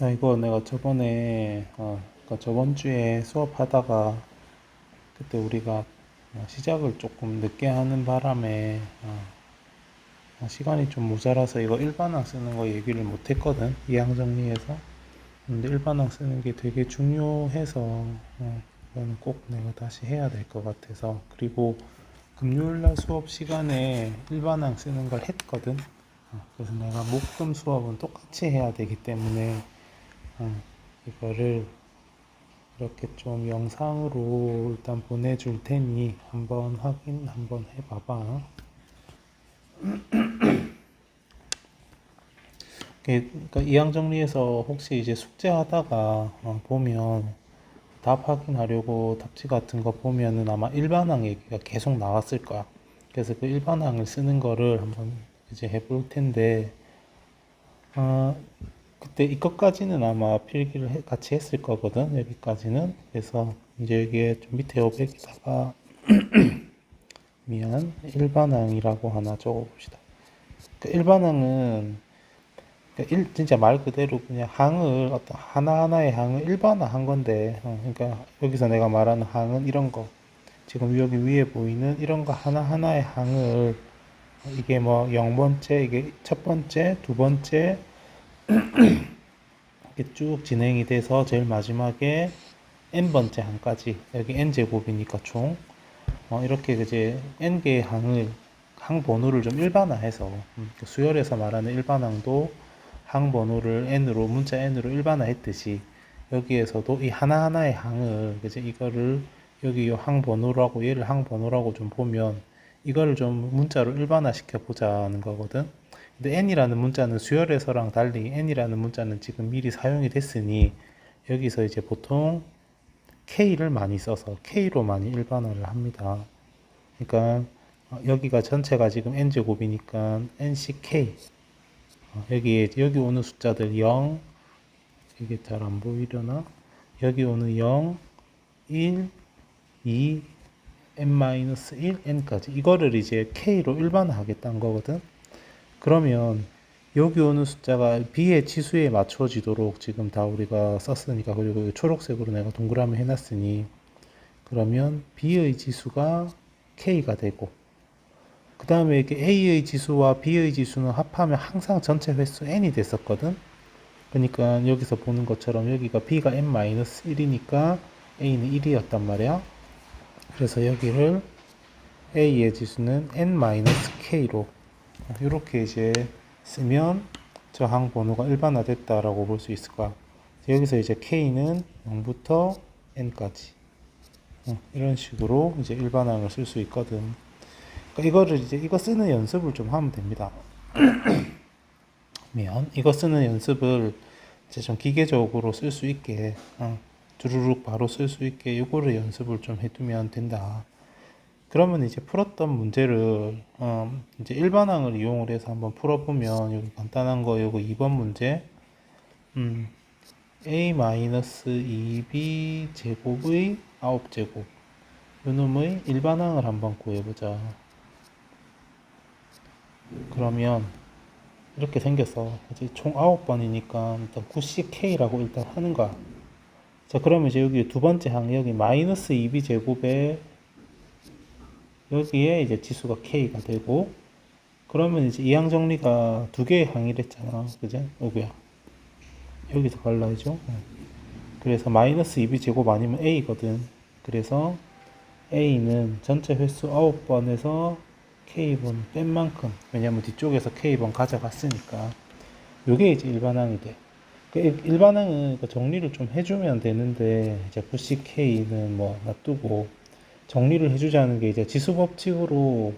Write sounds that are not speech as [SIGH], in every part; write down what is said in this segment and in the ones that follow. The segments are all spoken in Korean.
자, 이거 내가 저번에, 어, 그러니까 저번 주에 수업하다가 그때 우리가 어, 시작을 조금 늦게 하는 바람에 어, 어, 시간이 좀 모자라서 이거 일반항 쓰는 거 얘기를 못 했거든. 이항 정리해서. 근데 일반항 쓰는 게 되게 중요해서 어, 이거는 꼭 내가 다시 해야 될 것 같아서. 그리고 금요일 날 수업 시간에 일반항 쓰는 걸 했거든. 어, 그래서 내가 목금 수업은 똑같이 해야 되기 때문에 어, 이거를 이렇게 좀 영상으로 일단 보내줄 테니 한번 확인 한번 해봐봐. [CLEARS THROAT] 그러니까 이항 정리해서 혹시 이제 숙제하다가 어, 보면 답 확인하려고 답지 같은 거 보면은 아마 일반항 얘기가 계속 나왔을 거야. 그래서 그 일반항을 쓰는 거를 한번 이제 해볼 텐데, 어, 그때 이것까지는 아마 필기를 해- 같이 했을 거거든. 여기까지는. 그래서 이제 여기에 좀 밑에 여백에다가 [CLEARS THROAT] 미안 일반항이라고 하나 적어봅시다. 그 일반항은 그러니까 일, 진짜 말 그대로 그냥 항을 어떤 하나하나의 항을 일반화한 건데 어, 그러니까 여기서 내가 말하는 항은 이런 거 지금 여기 위에 보이는 이런 거 하나하나의 항을 이게 뭐 0번째 이게 첫 번째 두 번째 이렇게 쭉 진행이 돼서 제일 마지막에 n번째 항까지 여기 n 제곱이니까 총 어, 이렇게 이제 n 개의 항을 항 번호를 좀 일반화해서 음, 그 수열에서 말하는 일반항도 항 번호를 n으로 문자 n으로 일반화했듯이 여기에서도 이 하나하나의 항을 이제 이거를 여기 이항 번호라고 얘를 항 번호라고 좀 보면 이거를 좀 문자로 일반화 시켜 보자는 거거든. 근데 n이라는 문자는 수열에서랑 달리 n이라는 문자는 지금 미리 사용이 됐으니 여기서 이제 보통 k를 많이 써서 k로 많이 일반화를 합니다. 그러니까 어, 여기가 전체가 지금 n 제곱이니까 nck 어, 여기 여기 오는 숫자들 0 이게 잘 안 보이려나? 여기 오는 0, 1, 2, n-1, n까지 이거를 이제 k로 일반화하겠다는 거거든. 그러면 여기 오는 숫자가 b의 지수에 맞춰지도록 지금 다 우리가 썼으니까 그리고 이 초록색으로 내가 동그라미 해놨으니 그러면 b의 지수가 k가 되고 그 다음에 이렇게 a의 지수와 b의 지수는 합하면 항상 전체 횟수 n이 됐었거든. 그러니까 여기서 보는 것처럼 여기가 b가 n-1이니까 a는 1이었단 말이야. 그래서 여기를 a의 지수는 n-k로 이렇게 이제 쓰면 저항 번호가 일반화됐다라고 볼 수 있을 거야. 여기서 이제 k는 0부터 n까지 어, 이런 식으로 이제 일반항을 쓸 수 있거든. 그러니까 이거를 이제 이거 쓰는 연습을 좀 하면 됩니다. [CLEARS THROAT] 면 이거 쓰는 연습을 이제 좀 기계적으로 쓸 수 있게 어, 주르륵 바로 쓸 수 있게 이거를 연습을 좀 해두면 된다. 그러면 이제 풀었던 문제를 어, 이제 일반항을 이용을 해서 한번 풀어보면 여기 간단한 거 요거 2번 문제 음, a-2b 제곱의 9제곱 요놈의 일반항을 한번 구해보자. 그러면 이렇게 생겼어. 이제 총 9번이니까 일단 90K라고 일단 하는 거야. 자, 그러면 이제 여기 두 번째 항, 여기 마이너스 2B 제곱에 여기에 이제 지수가 K가 되고, 그러면 이제 이항 정리가 두 개의 항이랬잖아. 그죠? 여기야. 여기서 갈라야죠. 어. 그래서 마이너스 2B 제곱 아니면 A거든. 그래서 A는 전체 횟수 9번에서 K번 뺀 만큼 왜냐면 뒤쪽에서 K번 가져갔으니까 요게 이제 일반항이 돼. 그 일- 일반항은 그 정리를 좀 해주면 되는데 이제 90K는 뭐 놔두고 정리를 해주자는 게 이제 지수 법칙으로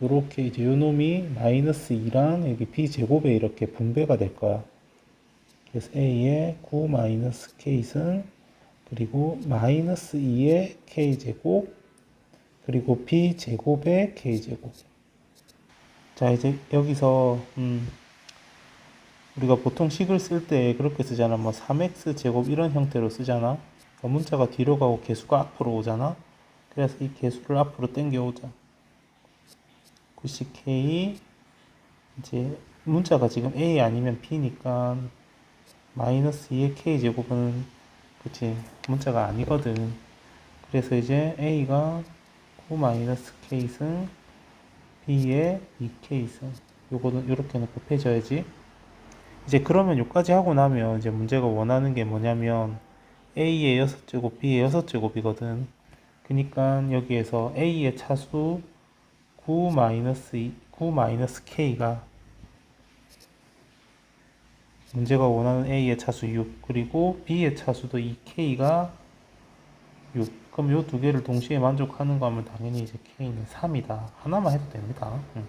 요렇게 이제 요 놈이 마이너스 2랑 여기 B 제곱에 이렇게 분배가 될 거야. 그래서 A의 9 마이너스 K승 그리고 마이너스 2의 K제곱 그리고 b 제곱의 k 제곱. 자 이제 여기서 음, 우리가 보통 식을 쓸 때 그렇게 쓰잖아. 뭐 3x 제곱 이런 형태로 쓰잖아. 그러니까 문자가 뒤로 가고 개수가 앞으로 오잖아. 그래서 이 개수를 앞으로 당겨 오자. 90k 이제 문자가 지금 a 아니면 b니까 마이너스 2의 k제곱은 그치 문자가 아니거든. 그래서 이제 a가 9 마이너스 k승 b의 2k승. 요거는 요렇게는 곱해져야지. 이제 그러면 요까지 하고 나면 이제 문제가 원하는 게 뭐냐면 a의 6제곱 b의 6제곱이거든 그니까 여기에서 a의 차수 9 마이너스 2 9 마이너스 k가 문제가 원하는 a의 차수 6 그리고 b의 차수도 2k가 6 그럼 요 두 개를 동시에 만족하는 거 하면 당연히 이제 k는 3이다. 하나만 해도 됩니다. 음.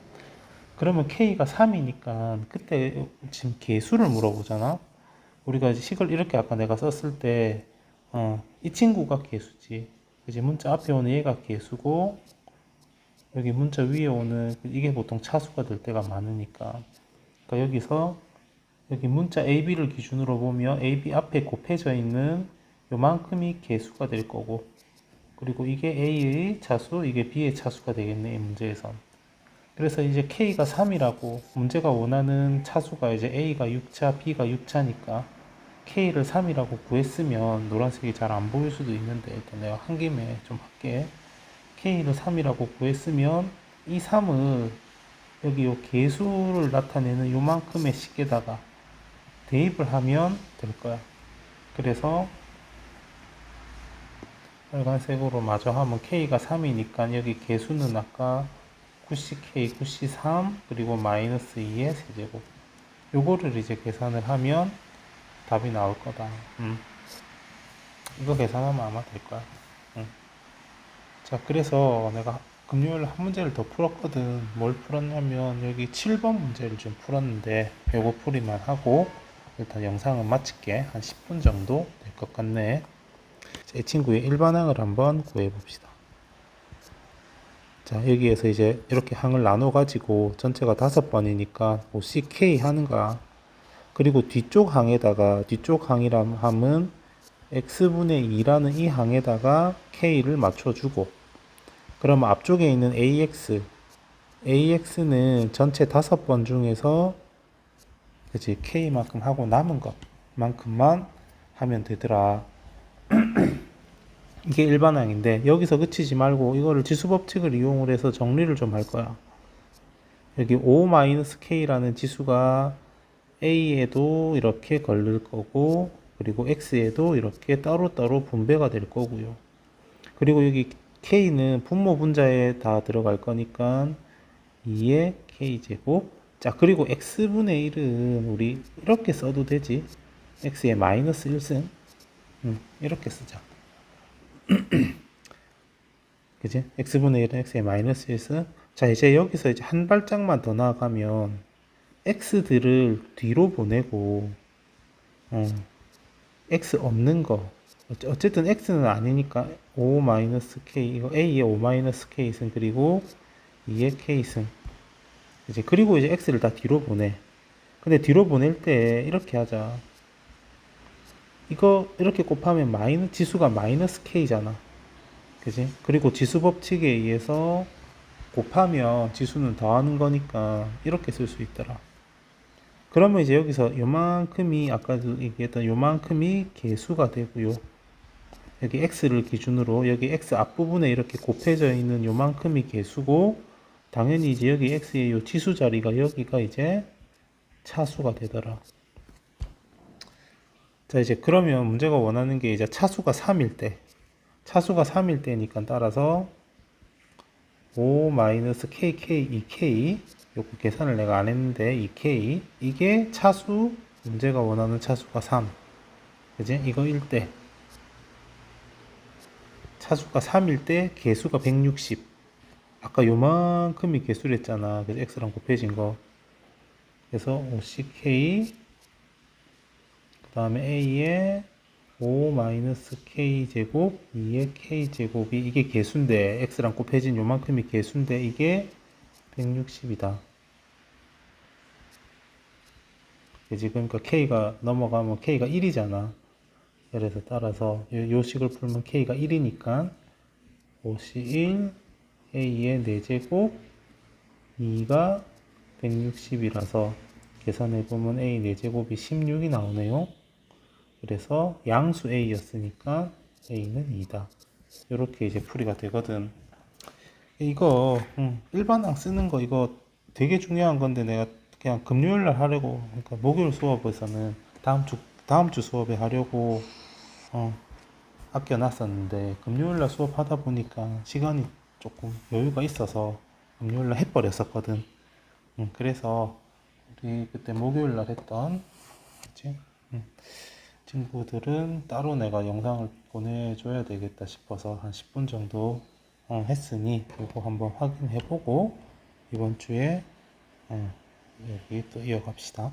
그러면 k가 3이니까 그때 지금 개수를 물어보잖아. 우리가 이제 식을 이렇게 아까 내가 썼을 때 어, 이 친구가 개수지 그지 문자 앞에 오는 얘가 개수고 여기 문자 위에 오는 이게 보통 차수가 될 때가 많으니까. 그러니까 여기서 여기 문자 AB를 기준으로 보면 AB 앞에 곱해져 있는 요만큼이 개수가 될 거고 그리고 이게 A의 차수, 이게 B의 차수가 되겠네, 이 문제에선. 그래서 이제 K가 3이라고. 문제가 원하는 차수가 이제 A가 6차, B가 6차니까 K를 3이라고 구했으면 노란색이 잘 안 보일 수도 있는데 일단 내가 한 김에 좀 할게. K를 3이라고 구했으면 이 3을 여기 요 개수를 나타내는 요만큼의 식에다가 대입을 하면 될 거야. 그래서 빨간색으로 마저 하면 K가 3이니까 여기 개수는 아까 9CK, 9C3 그리고 마이너스 2의 세제곱 요거를 이제 계산을 하면 답이 나올 거다. 음. 이거 계산하면 아마 될 거야. 음. 자, 그래서 내가 금요일 한 문제를 더 풀었거든. 뭘 풀었냐면 여기 7번 문제를 좀 풀었는데 요거 풀이만 하고 일단 영상은 마칠게. 한 10분 정도 될 것 같네. 자, 이 친구의 일반항을 한번 구해 봅시다. 자, 여기에서 이제 이렇게 항을 나눠 가지고 전체가 다섯 번이니까 5ck 하는 거야. 그리고 뒤쪽 항에다가 뒤쪽 항이란 함은 x분의 2라는 이 항에다가 k를 맞춰주고 그러면 앞쪽에 있는 ax ax는 전체 다섯 번 중에서 그치 k만큼 하고 남은 것만큼만 하면 되더라. [CLEARS THROAT] 이게 일반항인데 여기서 그치지 말고 이거를 지수법칙을 이용을 해서 정리를 좀 할 거야. 여기 5-k라는 지수가 a에도 이렇게 걸릴 거고 그리고 x에도 이렇게 따로따로 분배가 될 거고요. 그리고 여기 k는 분모 분자에 다 들어갈 거니까 2의 k제곱. 자 그리고 x분의 1은 우리 이렇게 써도 되지. X의 마이너스 1승. 음, 이렇게 쓰자. [CLEARS THROAT] 그지? x분의 1은 x의 마이너스 1승. 자 이제 여기서 이제 한 발짝만 더 나아가면 x들을 뒤로 보내고 어, x 없는 거. 어쨌든 x는 아니니까 5-k 이거 a의 5-k승 그리고 2의 k승. 이제 그리고 이제 x를 다 뒤로 보내. 근데 뒤로 보낼 때 이렇게 하자. 이거 이렇게 곱하면 마이너스 지수가 마이너스 k잖아. 그지? 그리고 지수 법칙에 의해서 곱하면 지수는 더하는 거니까 이렇게 쓸 수 있더라 그러면 이제 여기서 요만큼이 아까도 얘기했던 요만큼이 개수가 되고요 여기 x를 기준으로 여기 x 앞부분에 이렇게 곱해져 있는 요만큼이 개수고 당연히 이제 여기 x의 요 지수 자리가 여기가 이제 차수가 되더라. 자 이제 그러면 문제가 원하는 게 이제 차수가 3일 때 차수가 3일 때니까 따라서 5-kk 2k 요거 계산을 내가 안 했는데 2k 이게 차수 문제가 원하는 차수가 3 그지? 이거 1대 차수가 3일 때 개수가 160 아까 요만큼이 개수랬잖아. 그래서 x랑 곱해진 거. 그래서 5ck 그 다음에 a의 5-k 제곱 2의 k 제곱이 이게 개수인데 x랑 곱해진 요만큼이 개수인데 이게 160이다 그지 그러니까 k가 넘어가면 k가 1이잖아 그래서 따라서 요, 요 식을 풀면 k가 1이니까 51 a의 4제곱 2가 160이라서 계산해 보면 a 4제곱이 16이 나오네요. 그래서 양수 A였으니까 A는 2다. 이렇게 이제 풀이가 되거든. 이거 음, 일반항 쓰는 거 이거 되게 중요한 건데 내가 그냥 금요일 날 하려고 그러니까 목요일 수업에서는 다음 주 다음 주 수업에 하려고 어, 아껴 놨었는데 금요일 날 수업하다 보니까 시간이 조금 여유가 있어서 금요일 날 해버렸었거든. 음, 그래서 우리 그때 목요일 날 했던 그치? 음, 친구들은 따로 내가 영상을 보내줘야 되겠다 싶어서 한 10분 정도 어, 했으니 이거 한번 확인해 보고 이번 주에 어, 여기 또 이어갑시다.